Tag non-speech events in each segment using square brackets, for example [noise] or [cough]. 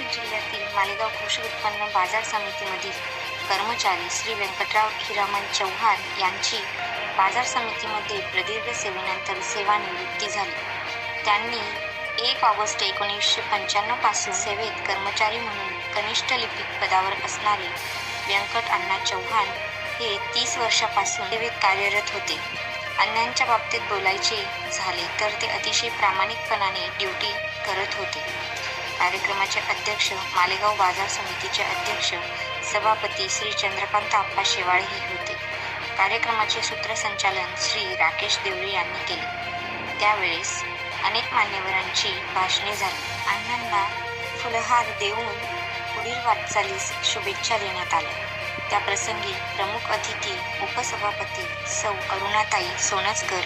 नाशिक जिल्ह्यातील मालेगाव कृषी उत्पन्न बाजार समितीमधील कर्मचारी श्री व्यंकटराव हिरामन चव्हाण यांची बाजार समितीमध्ये प्रदीर्घ सेवेनंतर सेवानिवृत्ती झाली. त्यांनी एक ऑगस्ट एकोणीसशे पंच्याण्णवपासून सेवेत कर्मचारी म्हणून कनिष्ठ लिपिक पदावर असणारे व्यंकट अण्णा चव्हाण हे तीस वर्षापासून सेवेत कार्यरत होते. अण्णांच्या बाबतीत बोलायचे झाले तर ते अतिशय प्रामाणिकपणाने ड्युटी करत होते. कार्यक्रमाचे अध्यक्ष मालेगाव बाजार समितीचे अध्यक्ष सभापती श्री चंद्रकांत आप्पा शेवाळे हे होते. कार्यक्रमाचे सूत्रसंचालन श्री राकेश देवरे यांनी केले. त्यावेळेस अनेक मान्यवरांची भाषणे झाली. अण्णांना फुलहार देऊन पुढील वाटचालीस शुभेच्छा देण्यात आल्या. त्या प्रसंगी प्रमुख अतिथी उपसभापती सौ अरुणाताई सोनसकर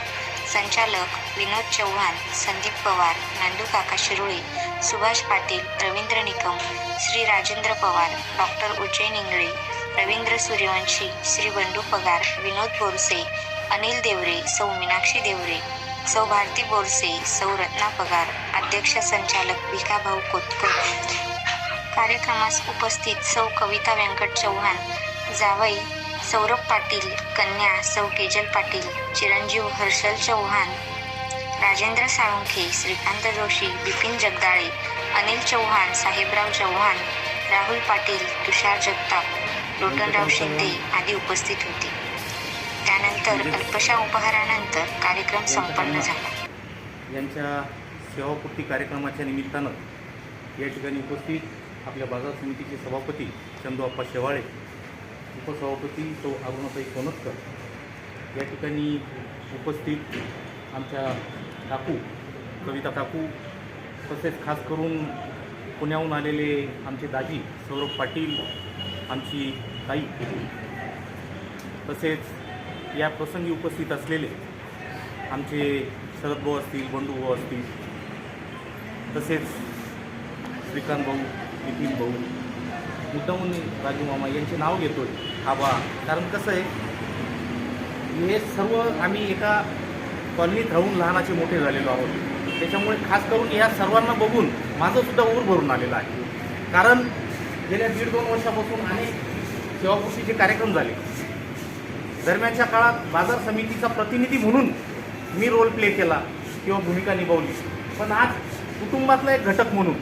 संचालक विनोद चव्हाण संदीप पवार नंदू काका शिरोळे सुभाष पाटील रवींद्र निकम श्री राजेंद्र पवार डॉक्टर उज्जैन इंगळे रवींद्र सूर्यवंशी श्री बंडू पगार विनोद बोरसे अनिल देवरे सौ मीनाक्षी देवरे सौ भारती बोरसे सौ रत्ना पगार अध्यक्ष संचालक भिकाभाऊ कोतकर. कार्यक्रमास उपस्थित सौ कविता व्यंकट चव्हाण जावई सौरभ पाटील कन्या सौ केजल पाटील चिरंजीव हर्षल चव्हाण राजेंद्र साळुंखे श्रीकांत जोशी बिपिन जगदाळे अनिल चव्हाण साहेबराव चव्हाण राहुल पाटील तुषार जगताप लोटनराव शिंदे आदी उपस्थित होते. त्यानंतर अल्पशा उपहारानंतर कार्यक्रम संपन्न झाला. यांच्या सेवापूर्ती कार्यक्रमाच्या निमित्तानं या ठिकाणी उपस्थित आपल्या बाजार समितीचे सभापती चंदूअप्पा शेवाळे उपसभापती सौ अरुणाताई सोनतकर या ठिकाणी उपस्थित आमच्या काकू कविता काकू तसेच खास करून पुण्याहून आलेले आमचे दाजी सौरभ पाटील आमची ताई. तसेच या प्रसंगी उपस्थित असलेले आमचे शरद भाऊ असतील बंडू भाऊ असतील तसेच श्रीकांत भाऊ नितीन भाऊ मुद्दामून राजू मामा यांचे नाव घेतो आहे आबा कारण कसं आहे हे सर्व आम्ही एका कॉलनीत राहून लहानाचे मोठे झालेलो आहोत. त्याच्यामुळे खास करून या सर्वांना बघून माझंसुद्धा ऊर भरून आलेलं आहे. कारण गेल्या दीड दोन वर्षापासून अनेक सेवापूर्तीचे कार्यक्रम झाले. दरम्यानच्या काळात बाजार समितीचा प्रतिनिधी म्हणून मी रोल प्ले केला किंवा भूमिका निभावली. पण आज कुटुंबातला एक घटक म्हणून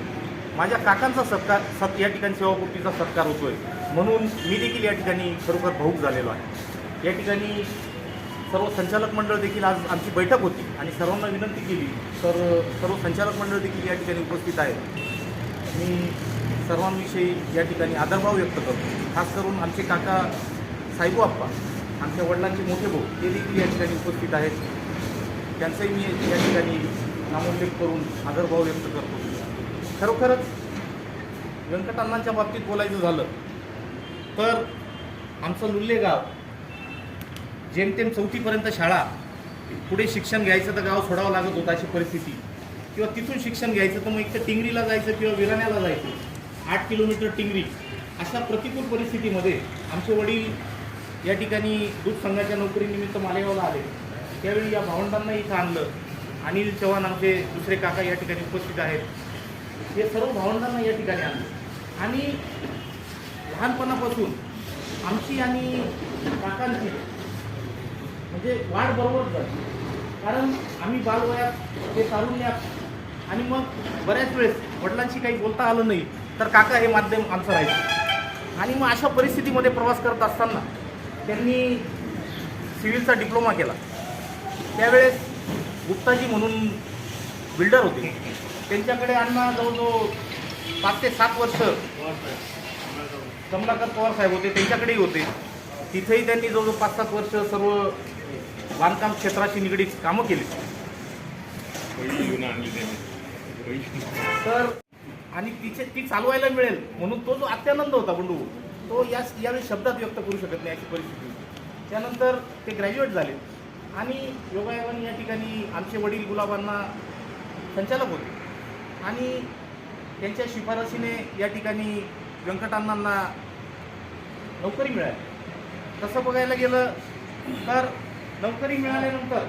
माझ्या काकांचा सत्कार सत या ठिकाणी सेवापूर्तीचा सत्कार होतोय. म्हणून मी देखील या ठिकाणी खरोखर भाऊक झालेलो आहे. या ठिकाणी सर्व संचालक मंडळ देखील आज आमची बैठक होती आणि सर्वांना विनंती केली. तर सर्व संचालक मंडळ देखील या ठिकाणी उपस्थित आहे मी सर्वांविषयी या ठिकाणी आदरभाव व्यक्त करतो. खास करून आमचे काका साहेबू आप्पा आमच्या वडिलांचे मोठे भाऊ ते देखील या ठिकाणी उपस्थित आहेत. त्यांचंही मी या ठिकाणी नामोल्लेख करून आदरभाव व्यक्त करतो. खरोखरच व्यंकटांनाच्या बाबतीत बोलायचं झालं तर आमचं लुल्ले गाव जेमतेम चौथीपर्यंत शाळा पुढे शिक्षण घ्यायचं तर गाव सोडावं लागत होतं अशी परिस्थिती. किंवा तिथून शिक्षण घ्यायचं तर मग एक तर टिंगरीला जायचं किंवा विराण्याला जायचं. आठ किलोमीटर टिंगरी. अशा प्रतिकूल परिस्थितीमध्ये आमचे वडील या ठिकाणी दूध संघाच्या नोकरीनिमित्त मालेगावला आले. त्यावेळी या भावंडांना इथं आणलं. अनिल चव्हाण आमचे दुसरे काका या ठिकाणी उपस्थित आहेत. हे सर्व भावंडांना या ठिकाणी आणलं. आणि लहानपणापासून आमची आणि काकांची म्हणजे वाढ बरोबर जाते कारण आम्ही बालवयात ते तारुण्यात आणि मग बऱ्याच वेळेस वडिलांशी काही बोलता आलं नाही तर काका हे माध्यम आमचं राहायचं आणि मग अशा परिस्थितीमध्ये प्रवास करत असताना त्यांनी सिव्हिलचा डिप्लोमा केला. त्यावेळेस गुप्ताजी म्हणून बिल्डर होते. त्यांच्याकडे अण्णा जवळजवळ पाच ते सात वर्ष कमलाकर पवार साहेब होते त्यांच्याकडेही होते. तिथेही त्यांनी जवळजवळ पाच सात वर्ष सर्व बांधकाम क्षेत्राशी निगडीत कामं केली. तर आणि तिचे ती चालवायला मिळेल म्हणून तो जो अत्यानंद होता बंडू तो या यावेळी शब्दात व्यक्त करू शकत नाही अशी परिस्थिती होती. त्यानंतर ते ग्रॅज्युएट झाले. आणि योगायोगाने या ठिकाणी आमचे वडील गुलाबांना संचालक होते. आणि त्यांच्या शिफारसीने या ठिकाणी व्यंकटांना नोकरी मिळाली. तसं बघायला गेलं तर नोकरी मिळाल्यानंतर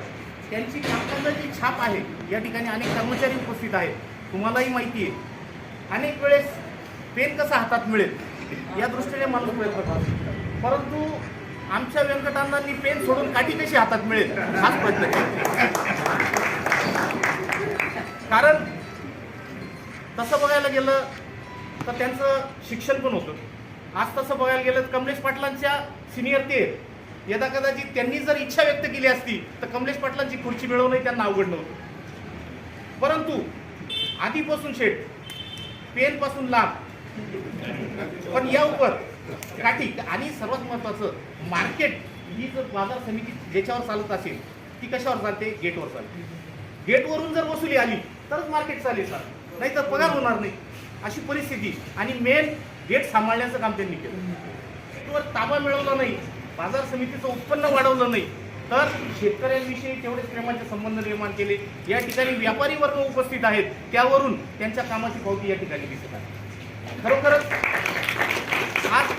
त्यांची कामकाजाची छाप आहे. या ठिकाणी अनेक कर्मचारी उपस्थित आहेत. तुम्हालाही माहिती आहे. अनेक वेळेस पेन कसा हातात मिळेल? या दृष्टीने माणूस प्रयत्न करतो. परंतु आमच्या व्यंकटांनी पेन सोडून काठी कशी हातात मिळेल? हाच प्रयत्न केला कारण तसं बघायला गेलं तर त्यांचं शिक्षण पण होतं. आज तसं बघायला गेलं तर कमलेश पाटलांच्या सिनियर ते यदा कदाचित त्यांनी जर इच्छा व्यक्त केली असती तर कमलेश पाटलांची खुर्ची मिळवणंही त्यांना अवघड नव्हतं. परंतु आधीपासून शेठ पेनपासून लाभ लांब. पण या उपर काठी आणि सर्वात महत्वाचं मार्केट ही जर बाजार समिती ज्याच्यावर चालत असेल ती कशावर चालते? गेटवर चालते. गेटवरून जर वसुली आली तरच मार्केट चालेल सर. नाही तर पगार होणार नाही. अशी परिस्थिती. आणि मेन गेट सांभाळण्याचं काम त्यांनी केलं. गेटवर ताबा मिळवला नाही. बाजार समितीचं उत्पन्न वाढवलं नाही तर शेतकऱ्यांविषयी तेवढेच प्रेमाचे संबंध निर्माण केले. या ठिकाणी व्यापारी वर्ग उपस्थित आहेत त्यावरून त्यांच्या कामाची पावती या ठिकाणी दिसत आहे. खरोखरच आज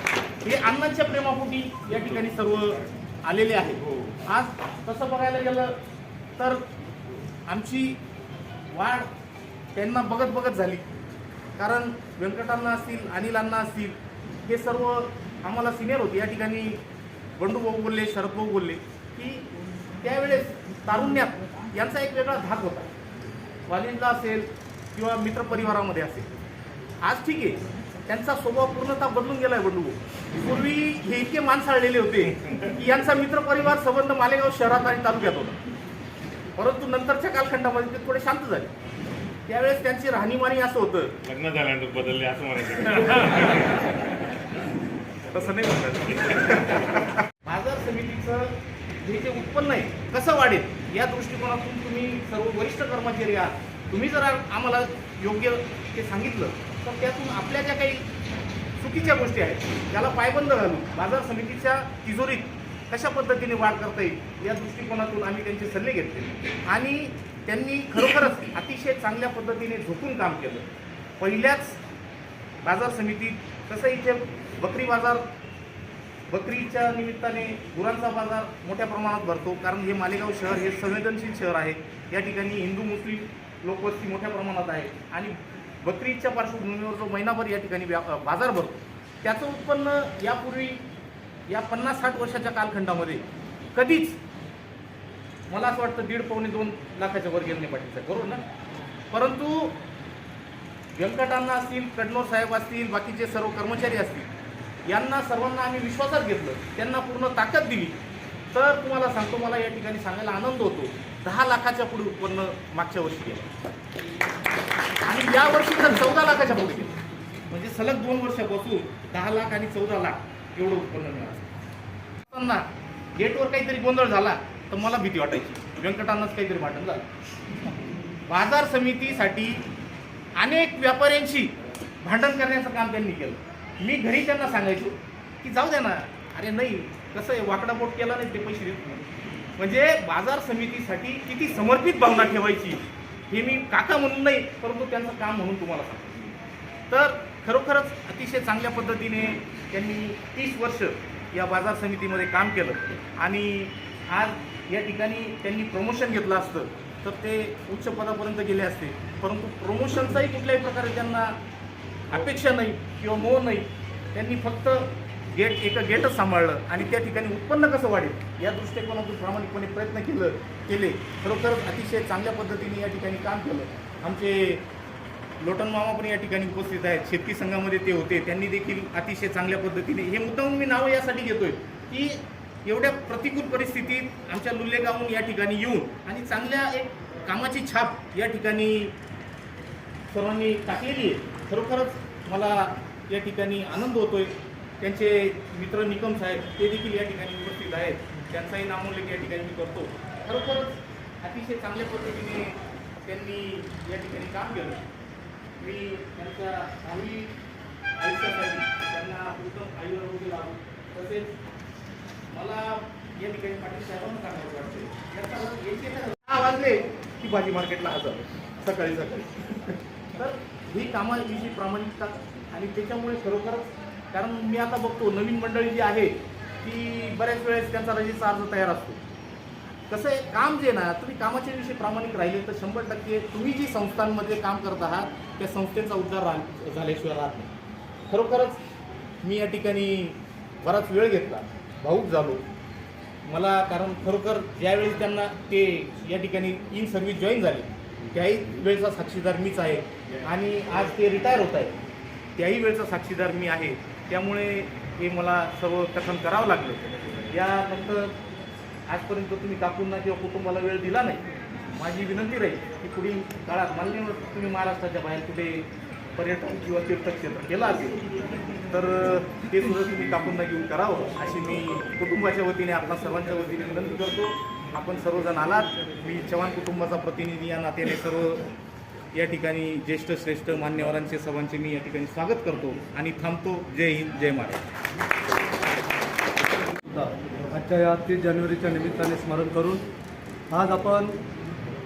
हे अण्णांच्या प्रेमापोटी या ठिकाणी सर्व आलेले आहेत. आज तसं बघायला गेलं तर आमची वाढ त्यांना बघत बघत झाली. कारण व्यंकटांना असतील अनिलांना असतील हे सर्व आम्हाला सिनियर होते. या ठिकाणी बंडू भाऊ बोलले शरद भाऊ बोलले की त्यावेळेस तारुण्यात यांचा एक वेगळा धाक होता. कॉलेजला असेल किंवा मित्रपरिवारामध्ये असेल. आज ठीक आहे. त्यांचा स्वभाव पूर्णतः बदलून गेलाय बंडू पूर्वी हे इतके माणसाळलेले होते की यांचा मित्रपरिवार संबंध मालेगाव शहरात आणि तालुक्यात होता. परंतु नंतरच्या कालखंडामध्ये ते थोडे शांत झाले. त्यावेळेस त्यांची राहणीमानी असं होतं. लग्न झाल्यानंतर बदलले असं म्हणायचं. [laughs] तसं नाही म्हणतात बाजार समितीचं जे जे उत्पन्न आहे कसं वाढेल या दृष्टिकोनातून तुम्ही सर्व वरिष्ठ कर्मचारी आहात. तुम्ही जर आम्हाला योग्य ते सांगितलं तर त्यातून आपल्या ज्या काही चुकीच्या गोष्टी आहेत त्याला पायबंद घालून बाजार समितीच्या तिजोरीत कशा पद्धतीने वाढ करता येईल या दृष्टिकोनातून आम्ही त्यांचे सल्ले घेतले. आणि त्यांनी खरोखरच अतिशय चांगल्या पद्धतीने झोपून काम केलं. पहिल्याच बाजार समितीत तसं इथे बकरी बाजार बकरीच्या निमित्ताने गुरांचा बाजार मोठ्या प्रमाणात भरतो कारण हे मालेगाव शहर हे संवेदनशील शहर आहे. या ठिकाणी हिंदू मुस्लिम लोकवस्ती मोठ्या प्रमाणात आहे. आणि बकरीच्या पार्श्वभूमीवर जो महिनाभर या ठिकाणी व्या बाजार भरतो त्याचं उत्पन्न यापूर्वी या पन्नास साठ वर्षाच्या कालखंडामध्ये कधीच मला असं वाटतं दीड पावणे दोन लाखाच्या वर गेलं नाही पाटील साहेब बरोबर ना? परंतु व्यंकटांना असतील कडनोर साहेब असतील बाकीचे सर्व कर्मचारी असतील यांना सर्वांना आम्ही विश्वासात घेतलं. त्यांना पूर्ण ताकद दिली. तर तुम्हाला सांगतो मला या ठिकाणी सांगायला आनंद होतो. दहा लाखाच्या पुढे उत्पन्न मागच्या वर्षी गेलं. आणि या वर्षी तर चौदा लाखाच्या पुढे गेलं. म्हणजे सलग दोन वर्षापासून दहा लाख आणि चौदा लाख एवढं उत्पन्न मिळालं. असताना गेटवर काहीतरी गोंधळ झाला तर मला भीती वाटायची. व्यंकटांनाच काहीतरी भांडण झालं. बाजार समितीसाठी अनेक व्यापाऱ्यांशी भांडण करण्याचं काम त्यांनी केलं. मी घरी त्यांना सांगायचो की जाऊ द्या ना. अरे नाही कसं आहे वाकडापोट केला नाही ते पैसे देत नाही. म्हणजे बाजार समितीसाठी किती समर्पित भावना ठेवायची हे मी काका म्हणून नाही परंतु त्यांचं काम म्हणून तुम्हाला सांगतो. तर खरोखरच अतिशय चांगल्या पद्धतीने त्यांनी तीस वर्ष या बाजार समितीमध्ये काम केलं. आणि आज या ठिकाणी त्यांनी प्रमोशन घेतलं असतं. तर ते उच्च पदापर्यंत गेले असते. परंतु प्रमोशनचाही कुठल्याही प्रकारे त्यांना अपेक्षा नाही किंवा मोह नाही. त्यांनी फक्त गेट एका गेटच सांभाळलं आणि त्या ठिकाणी उत्पन्न कसं वाढेल या दृष्टिकोनातून प्रामाणिकपणे प्रयत्न केलं केले. खरोखरच अतिशय चांगल्या पद्धतीने या ठिकाणी काम केलं. आमचे लोटन मामा पण या ठिकाणी उपस्थित आहेत. शेतकी संघामध्ये ते होते. त्यांनी देखील अतिशय चांगल्या पद्धतीने हे मुद्दाहून मी नावं यासाठी घेतोय की एवढ्या प्रतिकूल परिस्थितीत आमच्या लुल्लेगावहून या ठिकाणी येऊन आणि चांगल्या एक कामाची छाप या ठिकाणी सर्वांनी टाकलेली आहे. खरोखरच मला या ठिकाणी आनंद होतोय. त्यांचे मित्र निकम साहेब ते देखील या ठिकाणी उपस्थित आहेत. त्यांचाही नामोल्लेख या ठिकाणी मी करतो. खरोखरच अतिशय चांगल्या पद्धतीने त्यांनी या ठिकाणी काम केलं. मी त्यांच्या काही आयुष्यासाठी त्यांना उत्तम आयुर्वेद लागू तसेच मला या ठिकाणी पाटील साहेबांना सांगायचं वाटते याचा दहा वाजले की भाजी मार्केटला हजर सकाळी सकाळी. तर ही कामाविषयी प्रामाणिकता आणि त्याच्यामुळे खरोखरच कारण मी आता बघतो नवीन मंडळी जी आहे ती बऱ्याच वेळेस त्यांचा रजेचा अर्ज तयार असतो. कसं आहे काम जे ना तुम्ही कामाच्या विषयी प्रामाणिक राहिले तर शंभर टक्के तुम्ही जी संस्थांमध्ये काम करत आहात त्या संस्थेचा उद्धार राह झाल्याशिवाय राहत नाही. खरोखरच मी या ठिकाणी बराच वेळ घेतला. भाऊक झालो. मला कारण खरोखर ज्यावेळी त्यांना ते या ठिकाणी इन सर्व्हिस जॉईन झाले त्याही वेळचा साक्षीदार मीच आहे आणि आज ते रिटायर होत आहे त्याही वेळचा साक्षीदार मी आहे. त्यामुळे हे मला सर्व कथन करावं लागलं. यानंतर आजपर्यंत तुम्ही काकूंना किंवा कुटुंबाला वेळ दिला नाही. माझी विनंती राहील की पुढील काळात मान्य तुम्ही महाराष्ट्राच्या बाहेर कुठे पर्यटन किंवा तीर्थक्षेत्र केलं असेल तर ते सुद्धा तुम्ही काकूंना घेऊन करावं हो. अशी मी कुटुंबाच्या वतीने आपल्या सर्वांच्या वतीने विनंती करतो. आपण सर्वजण आलात. मी चव्हाण कुटुंबाचा प्रतिनिधी या नात्याने सर्व या ठिकाणी ज्येष्ठ श्रेष्ठ मान्यवरांचे सर्वांचे मी या ठिकाणी स्वागत करतो आणि थांबतो. जय हिंद जय महाराज आजच्या या तीस जानेवारीच्या निमित्ताने स्मरण करून आज आपण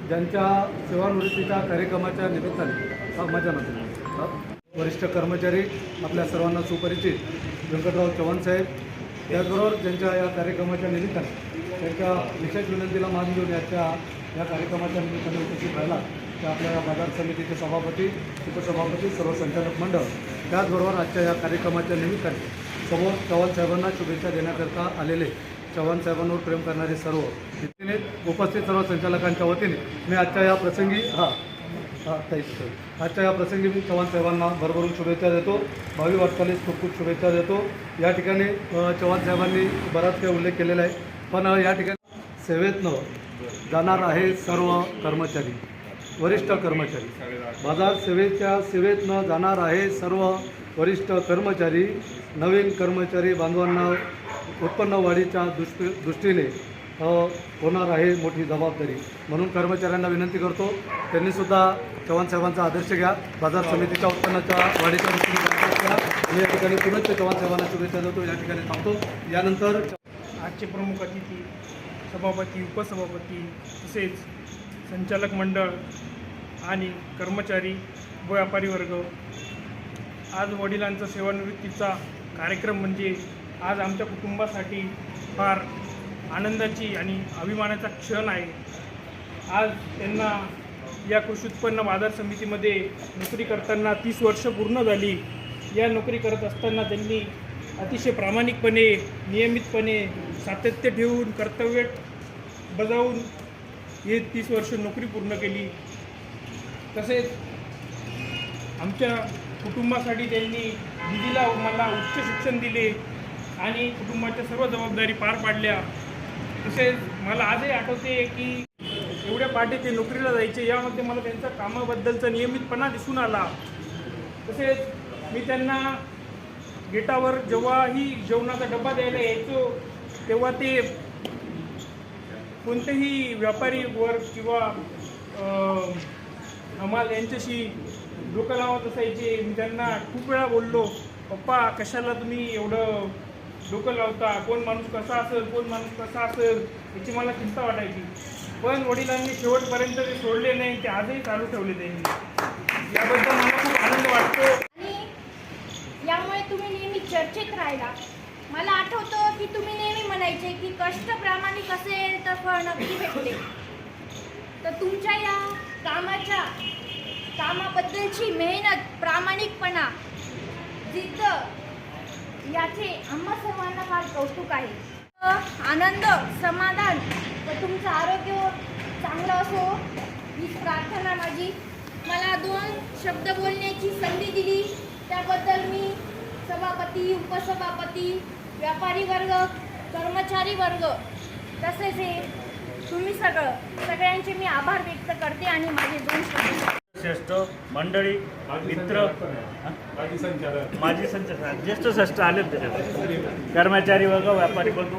ज्यांच्या सेवानिवृत्तीच्या कार्यक्रमाच्या निमित्ताने मजा माझ्या नात्याने वरिष्ठ कर्मचारी आपल्या सर्वांना सुपरिचित. व्यंकटराव चव्हाण साहेब त्याचबरोबर ज्यांच्या या कार्यक्रमाच्या निमित्ताने त्यांच्या विशेष विनंतीला मान देऊन याच्या या कार्यक्रमाच्या निमित्ताने उपस्थित राहिला त्या आपल्या या बाजार समितीचे सभापती उपसभापती सर्व संचालक मंडळ. त्याचबरोबर आजच्या या कार्यक्रमाच्या निमित्ताने समोर चव्हाण साहेबांना शुभेच्छा देण्याकरता आलेले चव्हाण साहेबांवर प्रेम करणारे सर्व. उपस्थित सर्व संचालकांच्या वतीने मी आजच्या या प्रसंगी हां साधता ताई ताई. आजच्या या प्रसंगी मी चव्हाण साहेबांना भरभरून शुभेच्छा देतो. भावी वाटचालीस खूप खूप शुभेच्छा देतो. या ठिकाणी चव्हाण साहेबांनी बराच काही उल्लेख केलेला आहे. पण या ठिकाणी सेवेतनं जाणार आहे सर्व कर्मचारी वरिष्ठ कर्मचारी. बाजार सेवेच्या सेवेतनं जाणार आहे सर्व वरिष्ठ कर्मचारी नवीन कर्मचारी बांधवांना उत्पन्न वाढीच्या दृष्टी दृष्टीने होणार आहे मोठी जबाबदारी. म्हणून कर्मचाऱ्यांना विनंती करतो त्यांनीसुद्धा चव्हाण साहेबांचा आदर्श घ्या बाजार समितीच्या उत्पन्नाच्या वाढीच्या दृष्टीने मी या ठिकाणी पुनश्च चव्हाण साहेबांना शुभेच्छा देतो या ठिकाणी थांबतो. यानंतर आजचे प्रमुख अतिथी सभापती उपसभापती तसेच संचालक मंडळ आणि कर्मचारी व व्यापारी वर्ग. आज वडिलांचा सेवानिवृत्तीचा कार्यक्रम म्हणजे आज आमच्या कुटुंबासाठी फार आनंदाची आणि अभिमानाचा क्षण आहे. आज त्यांना या कृषी उत्पन्न बाजार समितीमध्ये नोकरी करताना तीस वर्ष पूर्ण झाली. या नोकरी करत असताना त्यांनी अतिशय प्रामाणिकपणे नियमितपणे सातत्य ठेवून कर्तव्य बजावून हे तीस वर्ष नोकरी पूर्ण केली. तसेच आमच्या कुटुंबासाठी त्यांनी दिदीला मला उच्च शिक्षण दिले आणि कुटुंबाच्या सर्व जबाबदारी पार पाडल्या. तसेच मला आजही आठवते की एवढ्या पाठी ते नोकरीला जायचे यामध्ये मला त्यांच्या कामाबद्दलचा नियमितपणा दिसून आला. तसेच मी त्यांना गेटावर जेव्हाही जेवणाचा डबा द्यायला यायचो तेव्हा ते कोणतेही व्यापारी वर्ग किंवा हमाल यांच्याशी डोकं लावत असायचे. मी त्यांना खूप वेळा बोललो पप्पा कशाला तुम्ही एवढं डोकं लावता कोण माणूस कसा असेल कोण माणूस कसा असेल याची मला चिंता वाटायची. पण वडिलांनी शेवटपर्यंत ते सोडले नाही ते आजही चालू ठेवले त्यांनी याबद्दल मला खूप आनंद वाटतो. आणि यामुळे तुम्ही नेहमी चर्चेत राहिला. मला आठवतं की तुम्ही नेहमी म्हणायचे की कष्ट प्रामाणिक असेल तर फळ नक्की भेटते. तर तुमच्या या कामाच्या कामाबद्दलची मेहनत प्रामाणिकपणा जिद्द याचे आम्हा सर्वांना फार कौतुक आहे. आनंद समाधान व तुमचं आरोग्य चांगलं असो हीच प्रार्थना माझी. मला दोन शब्द बोलण्याची संधी दिली. त्याबद्दल मी सभापती उपसभापती व्यापारी वर्ग कर्मचारी वर्ग तसेच हे तुम्ही सगळं सगळ्यांचे मी आभार व्यक्त करते आणि माझे दोन शब्द श्रेष्ठ मंडळी मित्र माजी संचालक. ज्येष्ठ श्रेष्ठ आले त्याच्यात. कर्मचारी वर्ग व्यापारी वर्ग.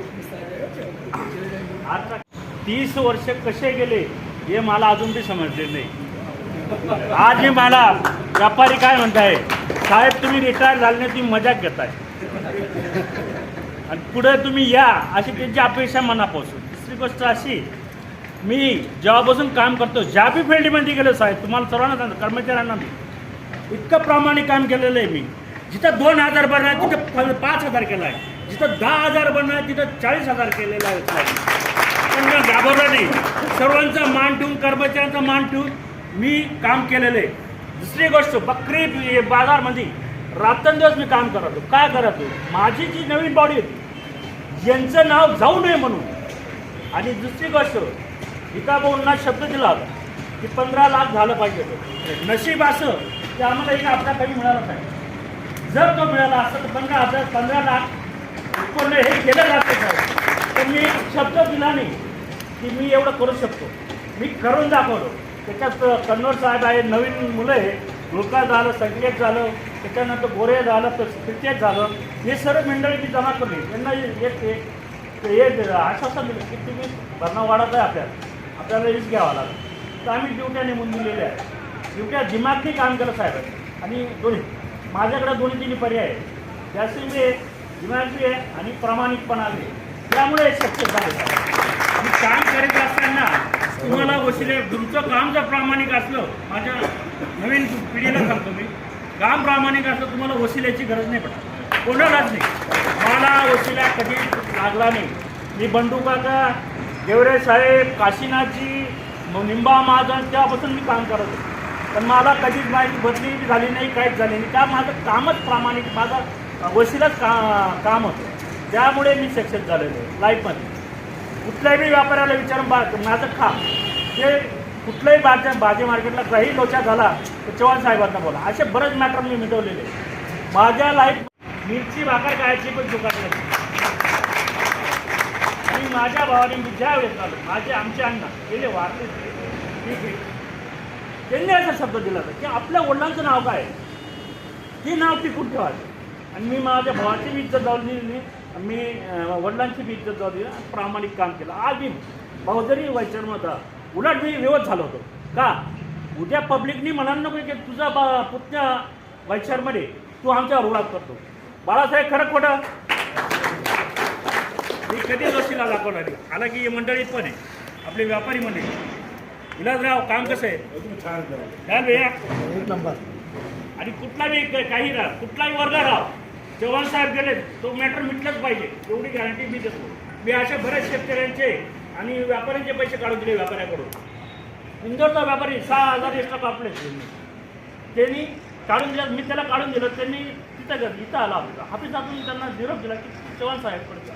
आता तीस वर्ष कसे गेले हे मला अजून बी समजले नाही. आज हे मला व्यापारी काय म्हणताय? साहेब तुम्ही रिटायर झाले नाही तुम्ही मजाक घेताय. आणि पुढे तुम्ही या अशी त्यांची अपेक्षा मनापासून. दुसरी गोष्ट अशी मी जेव्हापासून काम करतो ज्या बी फील्डमध्ये गेलो साहेब तुम्हाला सर्वांना सांगतो कर्मचाऱ्यांना मी. इतकं प्रामाणिक काम केलेलं आहे मी. जिथं दोन हजार बनणार आहे तिथं पाच हजार केला आहे. जिथं दहा हजार बनणार आहे तिथं चाळीस हजार केलेलं आहे. साहेब. पण मी घाबरलो नाही. सर्वांचा मान ठेवून कर्मचाऱ्यांचा मान ठेवून मी काम केलेलं आहे. दुसरी गोष्ट बकरी बाजारमध्ये रात्रंदिवस मी काम करत होतो. काय करत होतो? माझी जी नवीन बॉडी होती यांचं नाव जाऊ नये म्हणून. आणि दुसरी गोष्ट एका शब्द दिला होता. की पंधरा लाख झालं पाहिजे होतं. नशीब असं की आम्हाला एक आपला काही मिळाला नाही. जर तो मिळाला असं तर पंधरा हजार पंधरा लाख उत्पन्न हे केलं जातं तर मी शब्द दिला नाही की मी एवढं करू शकतो. मी करून दाखवलो त्याच्यात कन्नड साहेब आहे नवीन मुलं आहे गुलका झालं संकेत झालं त्याच्यानंतर गोरे झालं तर क्रिकेट झालं. हे सर्व मंडळी मी जमा करली त्यांना एक एक आश्वासन दिलं की तुम्ही भरणा वाढत आहे आपल्याला. आपल्याला रिस्क घ्यावा लागेल. तर आम्ही ड्युट्या नेमून दिलेल्या आहे. ड्युट्या दिमागने काम करत साहेब. आणि दोन्ही माझ्याकडे दोन्ही तिन्ही पर्याय आहे जास्ती बी आहे दिमाग बी आहे आणि प्रामाणिकपणा बी आहे. त्यामुळे शक्य झाले. आणि काम करत असताना तुम्हाला वशिले तुमचं काम जर प्रामाणिक असलं माझ्या नवीन पिढीला सांगतो मी काम प्रामाणिक असलं तुम्हाला वशिल्याची गरज नाही पडत. कोणालाच नाही. मला वशिला कधी लागला नाही. मी बंडू काका गेवरे साहेब काशीनाथजी निंबा महाजन तेव्हापासून मी काम करत होतो. पण मला कधीच माहिती बदली झाली नाही काहीच झाली नाही. त्या माझं कामच प्रामाणिक माझं वशिलाच का काम होतं. त्यामुळे मी सक्सेस झालेलो आहे लाईफमध्ये. कुठल्याही व्यापाऱ्याला विचारून बा माझं खा ते कुठल्याही भाज्या भाजी मार्केटला काही लोचा झाला तर चव्हाण साहेबांना बोला. असे बरेच मॅटर मी मिटवलेले माझ्या लाईफ मिरची भाकर खायची पण दुकान नाही आणि माझ्या भावाने मी ज्या वेळेस झालो माझे आमचे अण्णा गेले वारले त्यांनी असा शब्द दिला होता की आपल्या वडिलांचं नाव काय आहे? ते नाव टिकून ठेवायचं. आणि मी माझ्या भावाची बी इज्जत जाऊ दिली मी वडिलांची बी इज्जत जाऊ दिली प्रामाणिक काम केलं. आज मी भाऊ जरी वैचर्म होता उलट मी विरोध झालो होतो. का? उद्या पब्लिकनी म्हणाल नको की तुझा बा पुतण्या वैचारमध्ये तू आमच्या उडात करतो बाळासाहेब खरं खोटं? मी कधी लसीला दाखवणार. आला की हे मंडळीत पण आहे. आपले व्यापारी मंडळी. विलासराव काम कसं आहे? भैया एक नंबर. आणि कुठलाही काही राहा. कुठलाही वर्ग राहा. चव्हाण साहेब गेले तो मॅटर मिटलंच पाहिजे. एवढी गॅरंटी मी देतो. मी अशा बऱ्याच शेतकऱ्यांचे आणि व्यापाऱ्यांचे पैसे काढून दिले व्यापाऱ्याकडून. इंदोरचा व्यापारी सहा हजार एक्स्ट्रा कापले. त्यांनी काढून दिलं. मी त्याला काढून दिलं. त्यांनी तिथं इथं आला होता. हाफिसातून त्यांना निरोप दिला की चव्हाण साहेबकडे जा.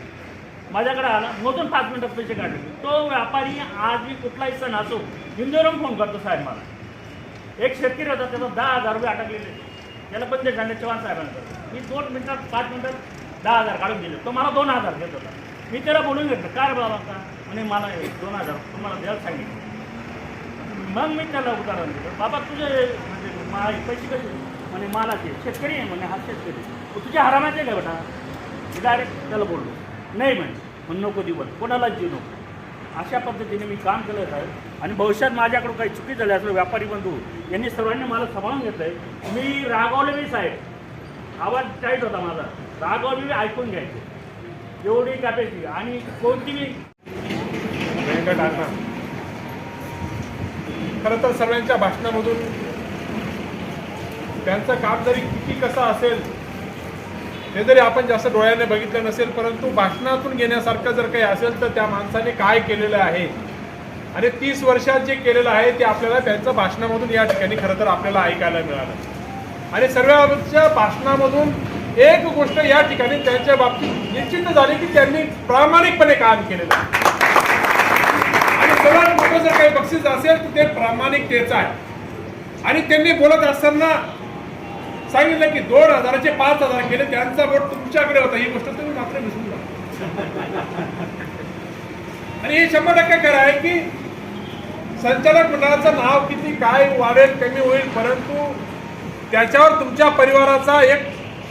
माझ्याकडे आला मोजून पाच मिनिटात पैसे काढले. तो व्यापारी आज मी कुठलाही सण असो इंदोरहून फोन करतो साहेब मला. एक शेतकरी होता त्याचा दहा हजार रुपये अटकलेले. त्याला बंद झाले चव्हाण साहेबांकडे. मी दोन मिनिटात पाच मिनिटात दहा हजार काढून दिले. तो मला दोन हजार देत होता. मी त्याला बोलून घेतलं काय बाबा का म्हणे मला हे दोन हजार तुम्हाला द्यायला सांगितलं. मग मी त्याला उदाहरण दिलं बाबा तुझे म्हणजे मा पैसे कसे म्हणे मालाचे शेतकरी आहे म्हणे हा शेतकरी. तुझ्या हरामाचे काय बेटा? डायरेक्ट त्याला बोललो. नाही म्हणजे मग नको दिवस कोणालाच देऊ नको. अशा पद्धतीने मी काम केलं साहेब आणि भविष्यात माझ्याकडून काही चुकी झाली असलं व्यापारी बंधू यांनी सर्वांनी मला सांभाळून घेतलं आहे मी रागवले मी साहेब. आवाज टाईट होता माझा. रागावले मी ऐकून घ्यायचे. एवढी कॅपॅसिटी आणि कोणतीही खरं तर सर्वांच्या भाषणामधून त्यांचं काम जरी किती कसं असेल हे जरी आपण जास्त डोळ्याने बघितलं नसेल परंतु भाषणातून घेण्यासारखं जर काही असेल तर त्या माणसाने काय केलेलं आहे? आणि तीस वर्षात जे केलेलं आहे ते आपल्याला त्यांचं भाषणामधून या ठिकाणी खरं तर आपल्याला ऐकायला मिळालं. आणि सर्वांच्या भाषणामधून एक गोष्ट या ठिकाणी त्यांच्या बाबतीत निश्चित झाली की त्यांनी प्रामाणिकपणे काम केलेलं आणि सर्वात मोठं जर काही बक्षीस असेल तर ते प्रामाणिकतेचं आहे. आणि त्यांनी बोलत असताना सांगितलं की दोन हजाराचे पाच हजार केले त्यांचा वोट तुमच्याकडे होता. ही गोष्ट तुम्ही मात्र विसरून जा आणि हे शंभर टक्के खरं आहे की संचालक मंडळाचं नाव किती काय वाढेल कमी होईल परंतु त्याच्यावर तुमच्या परिवाराचा एक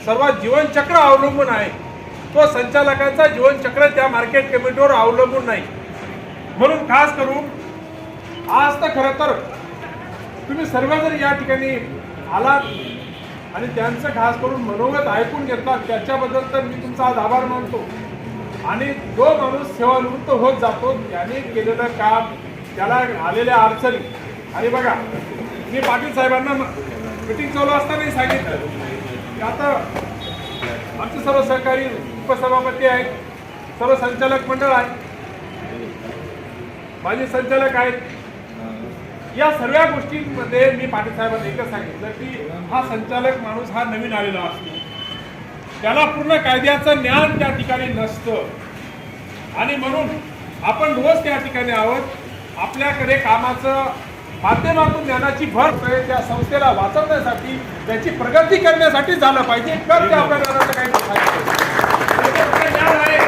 सर्वात जीवनचक्र अवलंबून आहे. तो संचालकांचा जीवनचक्र त्या मार्केट कमिटीवर अवलंबून नाही. म्हणून खास करून आज तर खरं तर तुम्ही सर्व जर या ठिकाणी आलात. आणि त्यांचं खास करून मनोगत ऐकून घेतला त्याच्याबद्दल तर मी तुमचा आज आभार मानतो. आणि जो माणूस सेवानिवृत्त होत जातो त्याने केलेलं काम त्याला आलेल्या अडचणी. आणि बघा मी पाटील साहेबांना मिटिंग चालू असतानाही सांगितलं की आता आमचे सर्व सहकारी उपसभापती आहेत सर्व संचालक मंडळ आहे माझे संचालक आहेत. या सर्व गोष्टींमध्ये मी पाटीलसाहेबांना एकच सांगितलं की हा संचालक माणूस हा नवीन आलेला असतो. त्याला पूर्ण कायद्याचं ज्ञान त्या ठिकाणी नसतं. आणि म्हणून आपण रोज त्या ठिकाणी आहोत. आपल्याकडे कामाचं माध्यमातून ज्ञानाची भर त्या संस्थेला वाचवण्यासाठी त्याची प्रगती करण्यासाठी झालं पाहिजे. तर त्या काही ज्ञान आहे.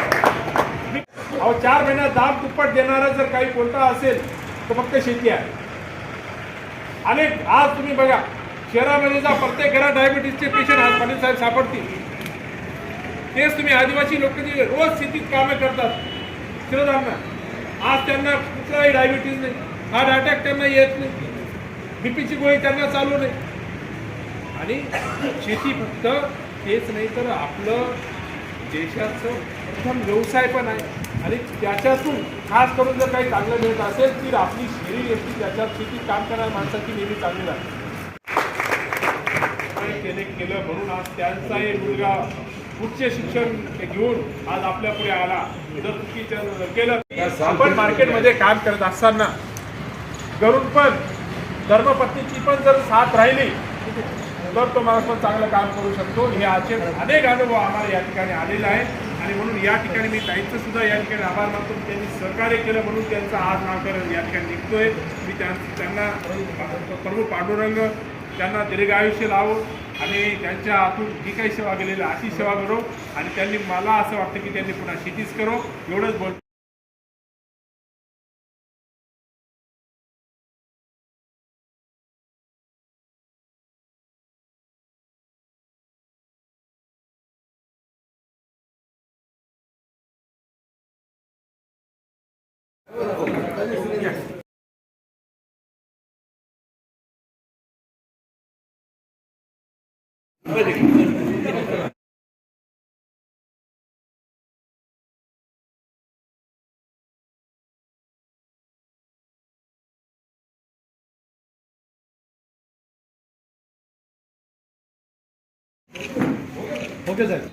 अहो चार महिन्यात दाब दुप्पट देणारा जर काही कोणता असेल तर फक्त शेती आहे. आणि आज तुम्ही बघा शहरामध्ये जा प्रत्येक घरात डायबिटीसचे पेशंट आज पाटील साहेब सापडतील. तेच तुम्ही आदिवासी लोक जे रोज शेतीत कामं करतात शिरोधांना आज त्यांना कुठलाही डायबिटीज नाही. हार्ट अटॅक त्यांना येत नाही. बीपीची गोळी त्यांना चालू नाही. आणि शेती फक्त तेच नाही तर आपलं देशाचं प्रथम व्यवसाय पण आहे. आणि त्याच्यातून खास करून जर काही चांगलं मिळत असेल तर आपली शरीर येते त्याच्यात शेतीत काम करणाऱ्या माणसाची नेहमी चांगली लागते त्याने केलं म्हणून आज त्यांचा एक मुलगा उच्च शिक्षण घेऊन आज आपल्या पुढे आला. जर चुकीच्या केलं आपण मार्केटमध्ये काम करत असताना घरून पण धर्मपत्नीची पण जर साथ राहिली तर तो माणूस पण चांगलं काम करू शकतो. हे असे अनेक अनुभव आम्हाला या ठिकाणी आलेला आहे आणि म्हणून या ठिकाणी मी ताईंचं सुद्धा या ठिकाणी आभार मानतो. त्यांनी सहकार्य केलं म्हणून त्यांचं आज नामकरण या ठिकाणी निघतोय. मी त्यां- त्यांना प्रभू पांडुरंग त्यांना दीर्घ आयुष्य लावो आणि त्यांच्या हातून जी काही सेवा केलेली अशी सेवा करो. आणि त्यांनी मला असं वाटतं की त्यांनी पुन्हा शेतीच करो. एवढंच बोल ओके साहेब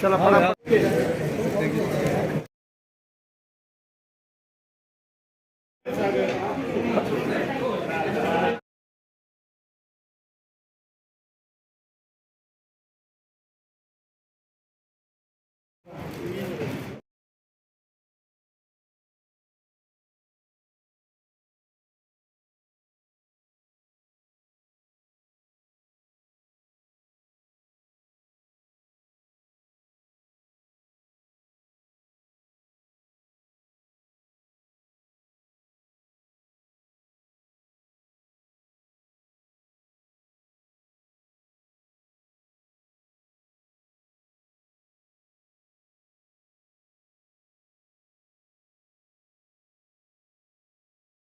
चला हा,